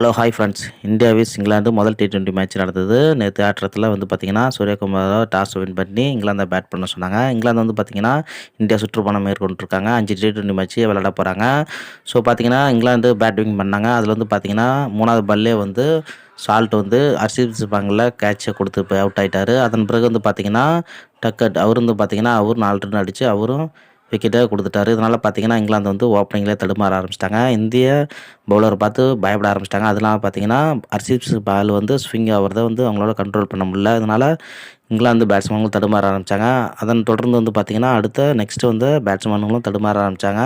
Hello hi friends India vs England முதல் T twenty match நடந்தது. நேற்று ஆட்டத்தில் வந்து பார்த்திங்கன்னா சூரியகுமார் டாஸ் வின் பண்ணி இங்கிலாந்தை பேட் பண்ண சொன்னாங்க. இங்கிலாந்து வந்து பார்த்திங்கன்னா இந்தியா சுற்றுப்பயணம் மேற்கொண்டிருக்காங்க. அஞ்சு டி டுவெண்ட்டி மேட்ச் விளையாட போகிறாங்க ஸோ பார்த்திங்கன்னா இங்கிலாந்து பேட்டிங் பண்ணாங்க. அதில் வந்து பார்த்திங்கன்னா மூணாவது பல்லே வந்து சால்ட் வந்து அர்ஷிப் பாங்கில் கேட்சை கொடுத்து அவுட் ஆகிட்டார் அதன் பிறகு வந்து பார்த்திங்கன்னா டக்கட் அவர் வந்து பார்த்திங்கன்னா அவர் நாலு ரன் அடித்து அவரும் விக்கெட்டை கொடுத்துட்டாரு. இதனால் பார்த்தீங்கன்னா இங்கிலாந்து வந்து ஓப்பனிங்கில் தடுமாற ஆரம்பிச்சிட்டாங்க. இந்திய பவுலரை பார்த்து பயப்பட ஆரம்பிச்சிட்டாங்க. அதெல்லாம் பார்த்தீங்கன்னா அர்சிப்ஸ் பால் வந்து ஸ்விங் ஆகிறத வந்து அவங்களால கண்ட்ரோல் பண்ண முடியல. அதனால் இங்கிலாந்து பேட்ஸ்மேன்களும் தடுமாற ஆரம்பித்தாங்க அதன் தொடர்ந்து வந்து பார்த்திங்கன்னா அடுத்த நெக்ஸ்ட்டு வந்து பேட்ஸ்மேனுங்களும் தடுமாற ஆரம்பித்தாங்க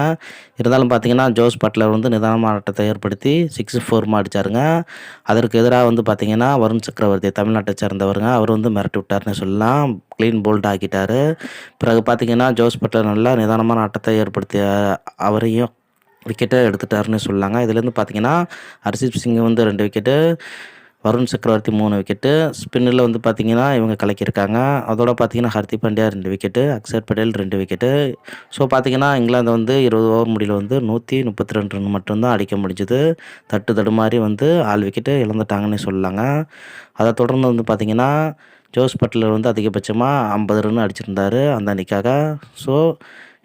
இருந்தாலும் பார்த்திங்கன்னா ஜோஸ் பட்லர் வந்து நிதானமான ஆட்டத்தை ஏற்படுத்தி சிக்ஸ் ஃபோர்மா அடித்தாருங்க அதற்கு எதிராக வந்து பார்த்திங்கன்னா வருண் சக்கரவர்த்தி தமிழ்நாட்டை சேர்ந்தவருங்க. அவர் வந்து மிரட்டி விட்டார்னு சொல்லலாம். க்ளீன் போல்ட் ஆக்கிட்டார். பிறகு பார்த்திங்கன்னா ஜோஸ் பட்லர் நல்லா நிதானமான ஆட்டத்தை ஏற்படுத்திய அவரையும் விக்கெட்டை எடுத்துட்டாருன்னு சொல்லாங்க இதுலேருந்து பார்த்தீங்கன்னா ஹர்ஷிப் சிங் வந்து ரெண்டு விக்கெட்டு வருண் சக்கரவர்த்தி மூணு விக்கெட்டு ஸ்பின்னில் வந்து பார்த்திங்கன்னா இவங்க கலக்கியிருக்காங்க. அதோட பார்த்திங்கன்னா ஹர்திக் பாண்டியா ரெண்டு விக்கெட்டு அக்ஷர் பட்டேல் ரெண்டு விக்கெட்டு ஸோ பார்த்திங்கன்னா இங்கிலாந்து வந்து இருபது ஓவர் முடியல வந்து நூற்றி முப்பத்தி ரெண்டு ரன் மட்டும்தான் அடிக்க முடிஞ்சுது. தட்டு தடுமாறி வந்து ஆள் விக்கெட்டு இழந்துட்டாங்கன்னு சொல்லலாங்க. அதை தொடர்ந்து வந்து பார்த்திங்கன்னா ஜோஸ் பட்லர் வந்து அதிகபட்சமாக ஐம்பது ரன் அடிச்சிருந்தார் அந்த அன்றைக்காக ஸோ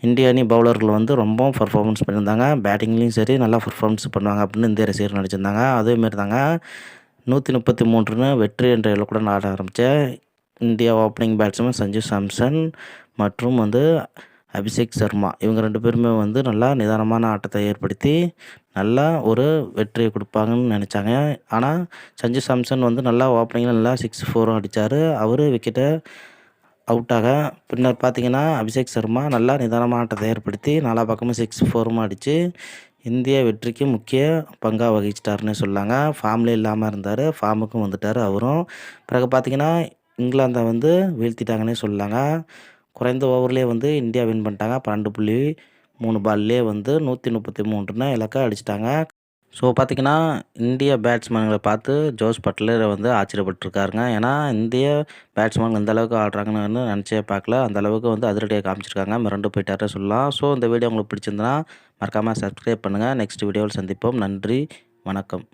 இந்திய அணி பவுலர்கள் வந்து ரொம்ப பர்ஃபார்மன்ஸ் பண்ணியிருந்தாங்க. பேட்டிங்லேயும் சரி நல்லா பர்ஃபார்மன்ஸ் பண்ணுவாங்க அப்படின்னு இந்திய ரசிகர் நடிச்சிருந்தாங்க அதேமாரி தாங்க நூற்றி முப்பத்தி மூன்றுன்னு வெற்றி என்ற இலக்குடன் ஆட ஆரம்பித்த India opening batsman Sanju Samson மற்றும் வந்து அபிஷேக் சர்மா. இவங்க ரெண்டு பேருமே வந்து நல்லா நிதானமான ஆட்டத்தை ஏற்படுத்தி நல்லா ஒரு வெற்றியை கொடுப்பாங்கன்னு நினச்சாங்க. ஆனால் சஞ்சு சாம்சன் வந்து நல்லா ஓப்பனிங்கில் நல்லா சிக்ஸ் ஃபோரும் அடித்தார் அவர் விக்கெட்டை அவுட்டாக பின்னர் பார்த்தீங்கன்னா அபிஷேக் சர்மா நல்லா நிதானமான ஆட்டத்தை ஏற்படுத்தி நாலா பக்கமும் சிக்ஸ் ஃபோரும் அடித்து இந்திய வெற்றிக்கு முக்கிய பங்காக வகிச்சிட்டாருன்னு சொல்லாங்க. ஃபார்ம்ல இல்லாமல் இருந்தார். ஃபார்முக்கும் வந்துட்டார் அவரும். பிறகு பார்த்திங்கன்னா இங்கிலாந்தை வந்து வீழ்த்திட்டாங்கன்னே சொல்லாங்க. குறைந்த ஓவர்லேயே வந்து இந்தியா வின் பண்ணிட்டாங்க. பன்னெண்டு புள்ளி மூணு பால்லே வந்து நூற்றி முப்பத்தி மூன்று இலக்கை அடிச்சிட்டாங்க. ஸோ பார்த்திங்கன்னா இந்திய பேட்ஸ்மேன்களை பார்த்து ஜோஸ் பட்லர் வந்து ஆச்சரியப்பட்டிருக்காருங்க. ஏன்னா இந்திய பேட்ஸ்மேன் எந்த அளவுக்கு ஆடுறாங்கன்னு நினச்சே பார்க்கல. அந்த அளவுக்கு வந்து அதிரடியாக காமிச்சிருக்காங்க. மிரண்டு போயிட்டாரு சொல்லலாம். ஸோ இந்த வீடியோ உங்களுக்கு பிடிச்சிருந்தனா மறக்காமல் சப்ஸ்கிரைப் பண்ணுங்கள் நெக்ஸ்ட் வீடியோவில் சந்திப்போம். நன்றி. வணக்கம்.